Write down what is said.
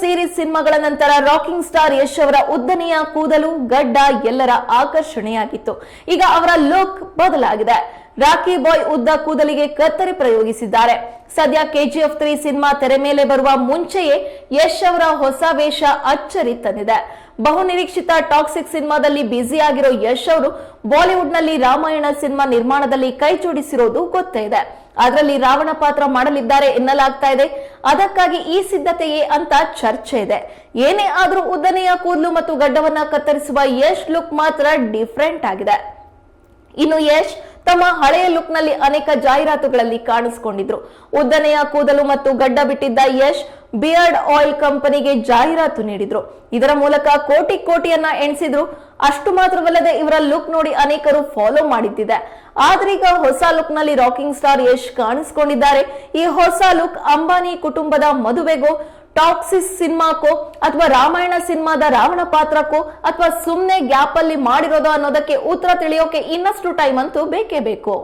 Series ಸಿನಿಮಾಗಳ ನಂತರ rocking star Yash ಅವರ ಉದ್ದನೆಯ ಕೂದಲು, ಗಡ್ಡ ಎಲ್ಲರ ಆಕರ್ಷಣೆಯಾಗಿತ್ತು. ಈಗ ಅವರ ಲುಕ್ ಬದಲಾಗಿದೆ. ರಾಕಿ ಬಾಯ್ ಉದ್ದ ಕೂದಲಿಗೆ ಕತ್ತರಿ ಪ್ರಯೋಗಿಸಿದ್ದಾರೆ. ಸದ್ಯ ಕೆಜಿಎಫ್ ತ್ರೀ ಸಿನಿಮಾ ತೆರೆ ಮೇಲೆ ಬರುವ ಮುಂಚೆಯೇ ಯಶ್ ಅವರ ಹೊಸ ವೇಷ ಅಚ್ಚರಿ ತಂದಿದೆ. ಬಹುನಿರೀಕ್ಷಿತ ಟಾಕ್ಸಿಕ್ ಸಿನಿಮಾದಲ್ಲಿ ಬ್ಯುಸಿ ಆಗಿರೋ ಯಶ್ ಅವರು ಬಾಲಿವುಡ್ನಲ್ಲಿ ರಾಮಾಯಣ ಸಿನಿಮಾ ನಿರ್ಮಾಣದಲ್ಲಿ ಕೈ ಜೋಡಿಸಿರೋದು ಗೊತ್ತೇ ಇದೆ. ಅದರಲ್ಲಿ ರಾವಣ ಪಾತ್ರ ಮಾಡಲಿದ್ದಾರೆ ಎನ್ನಲಾಗ್ತಾ ಇದೆ. ಅದಕ್ಕಾಗಿ ಈ ಸಿದ್ಧತೆಯೇ ಅಂತ ಚರ್ಚೆ ಇದೆ. ಏನೇ ಆದರೂ ಉದ್ದನೆಯ ಕೂದಲು ಮತ್ತು ಗಡ್ಡವನ್ನ ಕತ್ತರಿಸುವ ಯಶ್ ಲುಕ್ ಮಾತ್ರ ಡಿಫ್ರೆಂಟ್ ಆಗಿದೆ. ಇನ್ನು ಯಶ್ ತಮ್ಮ ಹಳೆಯ ಲುಕ್ನಲ್ಲಿ ಅನೇಕ ಜಾಹೀರಾತುಗಳಲ್ಲಿ ಕಾಣಿಸಿಕೊಂಡಿದ್ರು. ಉದ್ದನೆಯ ಕೂದಲು ಮತ್ತು ಗಡ್ಡ ಬಿಟ್ಟಿದ್ದ ಯಶ್, ಬಿಯರ್ಡ್ ಆಯಿಲ್ ಕಂಪನಿಗೆ ಜಾಹೀರಾತು ನೀಡಿದ್ರು. ಇದರ ಮೂಲಕ ಕೋಟಿ ಕೋಟಿಯನ್ನ ಎಣಿಸಿದ್ರು. ಅಷ್ಟು ಮಾತ್ರವಲ್ಲದೆ ಇವರ ಲುಕ್ ನೋಡಿ ಅನೇಕರು ಫಾಲೋ ಮಾಡಿದ್ದಿದೆ. ಆದ್ರೀಗ ಹೊಸ ಲುಕ್ನಲ್ಲಿ ರಾಕಿಂಗ್ ಸ್ಟಾರ್ ಯಶ್ ಕಾಣಿಸಿಕೊಂಡಿದ್ದಾರೆ. ಈ ಹೊಸ ಲುಕ್ ಅಂಬಾನಿ ಕುಟುಂಬದ ಮದುವೆಗೋ ಟಾಕ್ಸಿಸ್ ಸಿನಿಮಾಕ್ಕೋ ಅಥವಾ ರಾಮಾಯಣ ಸಿನಿಮಾದ ರಾವಣ ಪಾತ್ರಕ್ಕೋ ಅಥವಾ ಸುಮ್ನೆ ಗ್ಯಾಪ್ ಅಲ್ಲಿ ಮಾಡಿರೋದೋ ಅನ್ನೋದಕ್ಕೆ ಉತ್ತರ ತಿಳಿಯೋಕೆ ಇನ್ನಷ್ಟು ಟೈಮ್ ಅಂತೂ ಬೇಕೇ ಬೇಕು.